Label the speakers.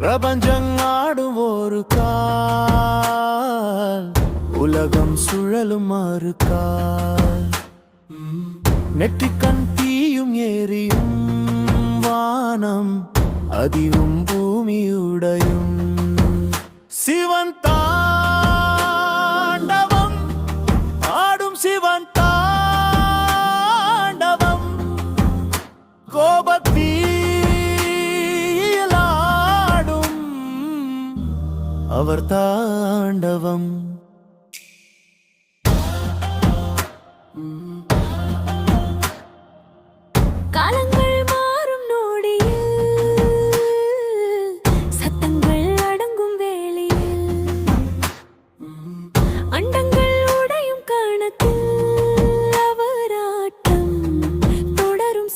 Speaker 1: பிரபஞ்சங்காடும் ஒரு கால் உலகம் சுழலும் மறு கால். நெற்றிக்கண் தீயும் ஏரியும் வானம் அதிரும் பூமியுடையும். சிவன் தான் அவர் தாண்டவம்.
Speaker 2: காலங்கள் மாறும் நோடியில் சத்தங்கள் அடங்கும் வேளையில் அண்டங்கள் உடையும் கணத்தில் அவராட்டம் தொடரும்